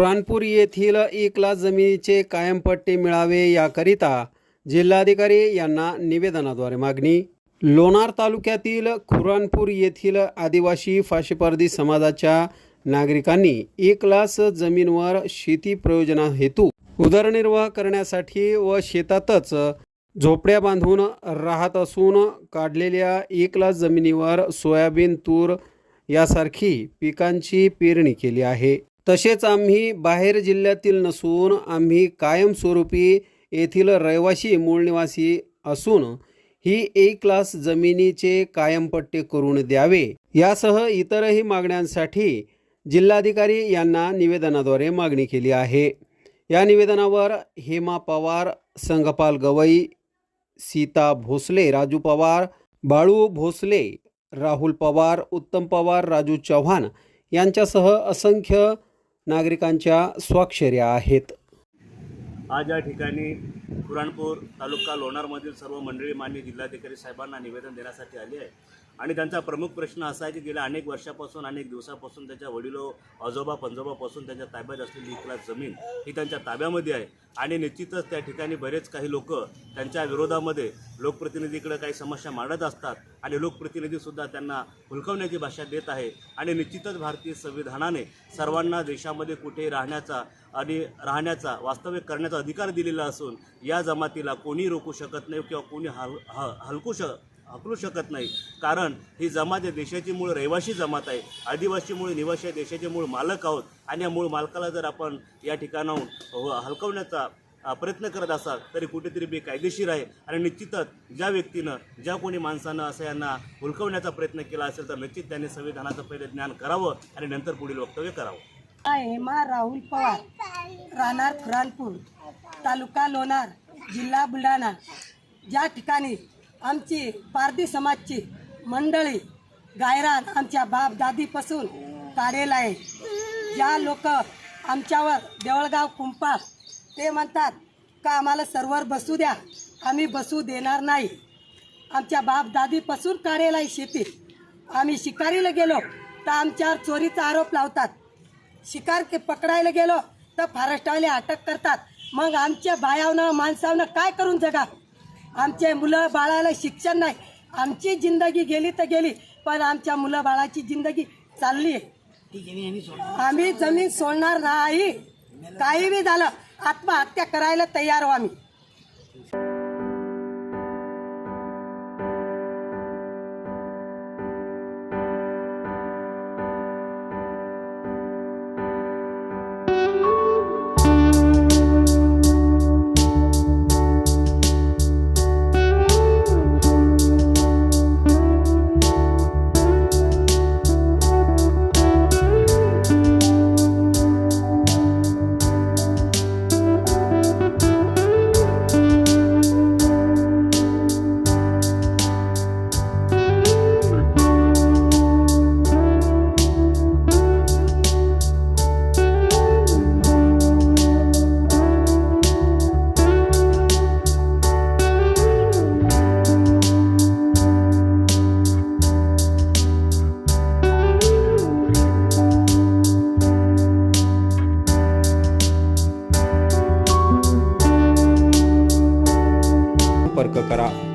खुरानपूर येथील एकला जमिनीचे कायमपट्टे मिळावे याकरिता जिल्हाधिकारी यांना निवेदनाद्वारे मागणी. लोणार तालुक्यातील खुरानपूर येथील आदिवासी फाशीपर्दी समाजाच्या नागरिकांनी एक लास जमीनवर शेती प्रयोजना हेतू उदरनिर्वाह करण्यासाठी व शेतातच झोपड्या बांधून राहत असून काढलेल्या एक लाच जमिनीवर सोयाबीन तूर यासारखी पिकांची पेरणी केली आहे. तसेच आम्ही बाहेर जिल्ह्यातील नसून आम्ही कायमस्वरूपी येथील रहिवासी मूळनिवासी असून ही एक क्लास जमिनीचे कायमपट्टे करून द्यावे. यासह इतरही मागण्यांसाठी जिल्हाधिकारी यांना निवेदनाद्वारे मागणी केली आहे. या निवेदनावर हेमा पवार संगपाल गवई सीता भोसले राजू पवार बाळू भोसले राहुल पवार उत्तम पवार राजू चव्हाण यांच्यासह असंख्य नागरिकांच्या स्वाक्षऱ्या आहेत. आज या ठिकाणी पुराणपूर तालुका लोणारमधील सर्व मंडळी मान्य जिल्हाधिकारी साहेबांना निवेदन देण्यासाठी आले आहे. आणि त्यांचा प्रमुख प्रश्न असा आहे की गेल्या अनेक वर्षापासून अनेक दिवसापासून त्यांच्या वडिलो आजोबा पंजोबापासून त्यांच्या ताब्यात असलेली इकला जमीन ही त्यांच्या ताब्यामध्ये आहे. आणि निश्चितच त्या ठिकाणी बरेच काही लोक त्यांच्या विरोधामध्ये लोकप्रतिनिधीकडे काही समस्या मांडत असतात आणि लोकप्रतिनिधीसुद्धा त्यांना हुलकवण्याची भाषा देत आहे. आणि निश्चितच भारतीय संविधानाने सर्वांना देशामध्ये कुठेही राहण्याचा आणि राहण्याचा वास्तव्य करण्याचा अधिकार दिलेला असून या जमातीला कोणी रोखू शकत नाही किंवा कोणी हल ह हलकू श हकलू शकत नाही. कारण ही जमात या देशाची मूळ रहिवासी जमात आहे. आदिवासी मूळ निवासी आहे देशाचे मूळ मालक आहोत. आणि या मूळ मालकाला जर आपण या ठिकाणाहून हो- हलकवण्याचा प्रयत्न करत असाल तरी कुठेतरी बेकायदेशीर आहे. आणि निश्चितच ज्या व्यक्तीनं ज्या कोणी माणसानं असं यांना हुलकवण्याचा प्रयत्न केला असेल तर निश्चित त्यांनी संविधानाचं पहिले ज्ञान करावं आणि नंतर पुढील वक्तव्य करावं. हेमा राहुल पवार राहणार खुरानपूर तालुका लोणार जिल्हा बुलढाणा. ज्या ठिकाणी आमची पारधी समाजची मंडळी गायरान आमच्या बाप दादीपासून काढेल आहे ज्या लोक आमच्यावर देवळगाव कुंपा ते म्हणतात का आम्हाला सर्वर बसू द्या आम्ही बसू देणार नाही. आमच्या बाप दादीपासून काढेल आहे शेती. आम्ही शिकारीला गेलो तर आमच्यावर चोरीचा आरोप लावतात. शिकार के पकडायला गेलो तर फॉरेस्टवाले अटक करतात. मग आमच्या बायावनं माणसावनं काय करून जगा? आमचे मुलं बाळाला शिक्षण नाही. आमची जिंदगी गेली तर गेली पण आमच्या मुलं बाळाची जिंदगी चालली आहे आम्ही जमीन सोडणार नाही. काही बी झालं आत्महत्या करायला तयार आहो आम्ही. パルから